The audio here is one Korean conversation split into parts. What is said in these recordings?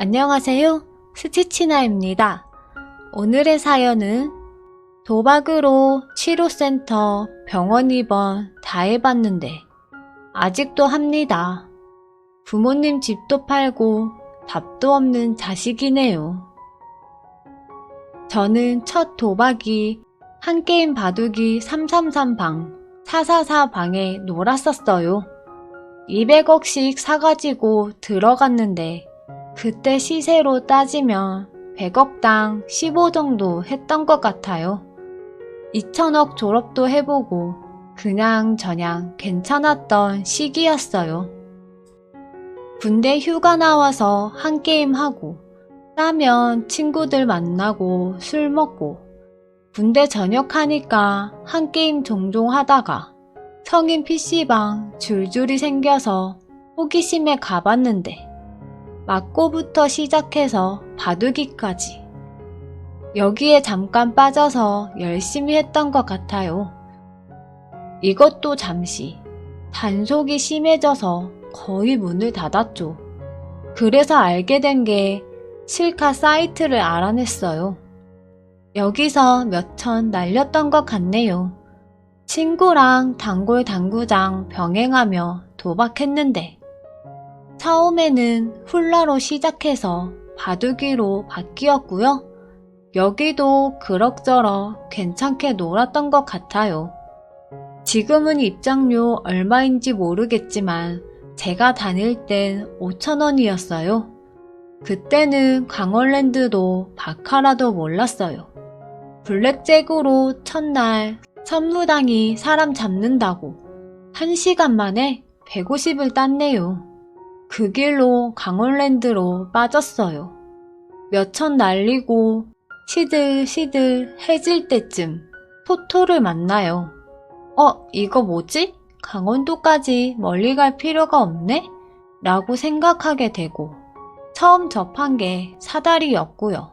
안녕하세요. 스티치나입니다. 오늘의 사연은 도박으로 치료센터, 병원 입원 다 해봤는데 아직도 합니다. 부모님 집도 팔고 답도 없는 자식이네요. 저는 첫 도박이 한 게임 바둑이 333방, 444방에 놀았었어요. 200억씩 사가지고 들어갔는데 그때 시세로 따지면 100억당 15 정도 했던 것 같아요. 2천억 졸업도 해보고 그냥 저냥 괜찮았던 시기였어요. 군대 휴가 나와서 한 게임 하고 따면 친구들 만나고 술 먹고 군대 전역하니까 한 게임 종종 하다가 성인 PC방 줄줄이 생겨서 호기심에 가봤는데 맞고부터 시작해서 바둑이까지 여기에 잠깐 빠져서 열심히 했던 것 같아요. 이것도 잠시 단속이 심해져서 거의 문을 닫았죠. 그래서 알게 된 게 실카 사이트를 알아냈어요. 여기서 몇 천 날렸던 것 같네요. 친구랑 단골 당구장 병행하며 도박했는데 처음에는 훌라로 시작해서 바둑이로 바뀌었고요. 여기도 그럭저럭 괜찮게 놀았던 것 같아요. 지금은 입장료 얼마인지 모르겠지만 제가 다닐 땐 5천원이었어요. 그때는 강원랜드도 바카라도 몰랐어요. 블랙잭으로 첫날 선무당이 사람 잡는다고 1시간 만에 150을 땄네요. 그 길로 강원랜드로 빠졌어요. 몇 천 날리고 시들시들 해질 때쯤 토토를 만나요. 어, 이거 뭐지? 강원도까지 멀리 갈 필요가 없네? 라고 생각하게 되고 처음 접한 게 사다리였고요.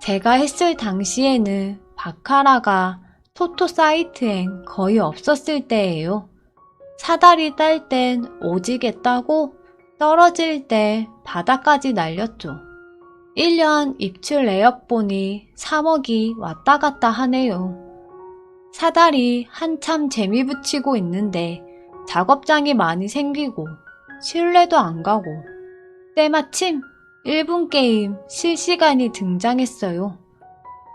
제가 했을 당시에는 바카라가 토토 사이트엔 거의 없었을 때예요. 사다리 딸 땐 오지게 따고 떨어질 때 바닥까지 날렸죠. 1년 입출 보니 3억이 왔다 갔다 하네요. 사다리 한참 재미 붙이고 있는데 작업장이 많이 생기고 신뢰도 안 가고 때마침 1분 게임 실시간이 등장했어요.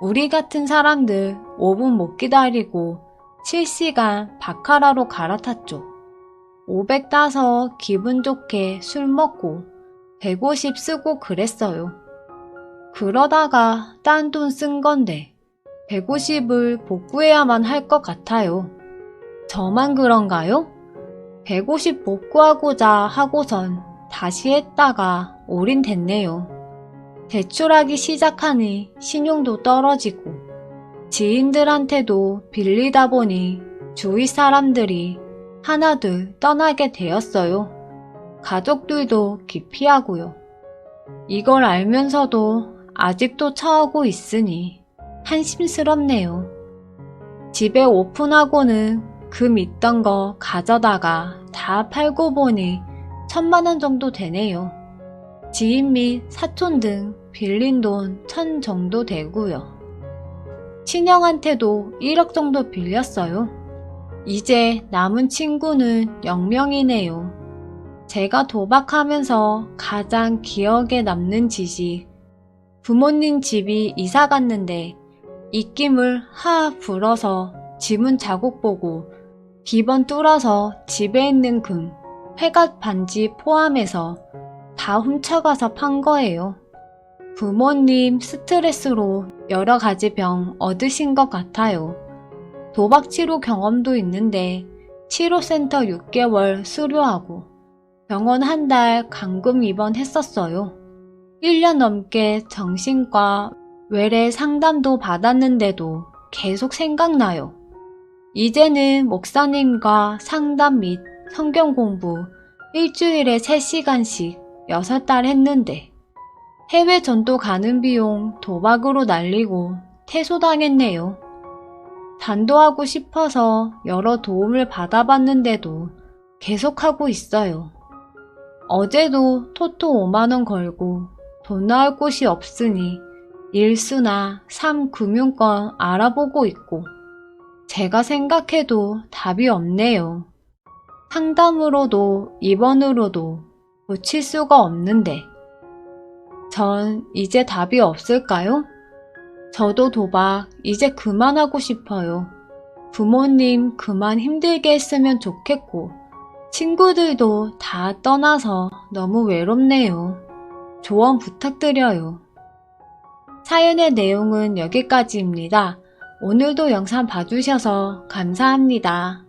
우리 같은 사람들 5분 못 기다리고 실시간 바카라로 갈아탔죠. 500 따서 기분 좋게 술 먹고 150 쓰고 그랬어요. 그러다가 딴 돈 쓴 건데 150을 복구해야만 할 것 같아요. 저만 그런가요? 150 복구하고자 하고선 다시 했다가 올인됐네요. 대출하기 시작하니 신용도 떨어지고 지인들한테도 빌리다 보니 주위 사람들이 하나둘 떠나게 되었어요. 가족들도 기피하고요. 이걸 알면서도 아직도 처하고 있으니 한심스럽네요. 집에 오픈하고는 금 있던 거 가져다가 다 팔고 보니 천만 원 정도 되네요. 지인 및 사촌 등 빌린 돈 천 정도 되고요. 친형한테도 1억 정도 빌렸어요. 이제 남은 친구는 0명이네요. 제가 도박하면서 가장 기억에 남는 짓이 부모님 집이 이사 갔는데 입김을 하 불어서 지문 자국 보고 기번 뚫어서 집에 있는 금, 회갓 반지 포함해서 다 훔쳐가서 판 거예요. 부모님 스트레스로 여러 가지 병 얻으신 것 같아요. 도박 치료 경험도 있는데 치료센터 6개월 수료하고 병원 한 달 감금 입원했었어요. 1년 넘게 정신과 외래 상담도 받았는데도 계속 생각나요. 이제는 목사님과 상담 및 성경 공부 일주일에 3시간씩 6달 했는데 해외 전도 가는 비용 도박으로 날리고 퇴소당했네요. 단도하고 싶어서 여러 도움을 받아봤는데도 계속하고 있어요. 어제도 토토 5만원 걸고 돈 나올 곳이 없으니 일수나 삼금융권 알아보고 있고 제가 생각해도 답이 없네요. 상담으로도 입원으로도 고칠 수가 없는데 전 이제 답이 없을까요? 저도 도박 이제 그만하고 싶어요. 부모님 그만 힘들게 했으면 좋겠고 친구들도 다 떠나서 너무 외롭네요. 조언 부탁드려요. 사연의 내용은 여기까지입니다. 오늘도 영상 봐주셔서 감사합니다.